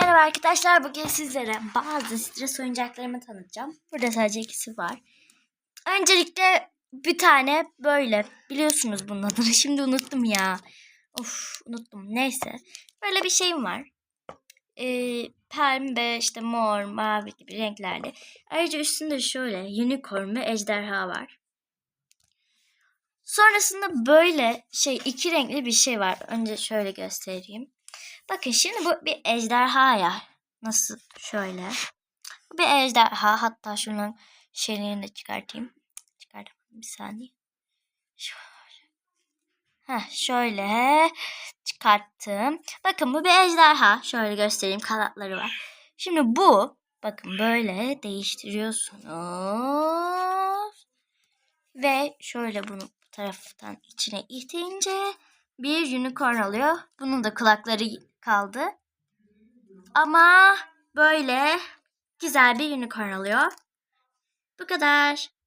Merhaba arkadaşlar. Bugün sizlere bazı stres oyuncaklarımı tanıtacağım. Burada sadece ikisi var. Öncelikle bir tane böyle. Biliyorsunuz bunun adını. Şimdi unuttum ya. Of unuttum. Neyse. Böyle bir şeyim var. Ee, pembe, işte mor, mavi gibi renklerle. Ayrıca üstünde şöyle unicorn ve ejderha var. Sonrasında böyle şey iki renkli bir şey var. Önce şöyle göstereyim. Bakın şimdi bu bir ejderha ya. Nasıl şöyle. Bu bir ejderha. Hatta şunun şeylerini de çıkartayım. Çıkartayım bir saniye. Şöyle. Heh, şöyle çıkarttım. Bakın bu bir ejderha. Şöyle göstereyim kanatları var. Şimdi bu bakın böyle değiştiriyorsunuz. Ve şöyle bunu bu taraftan içine itince bir unicorn oluyor. Bunun da kulakları kaldı. Ama böyle güzel bir unicorn oluyor. Bu kadar.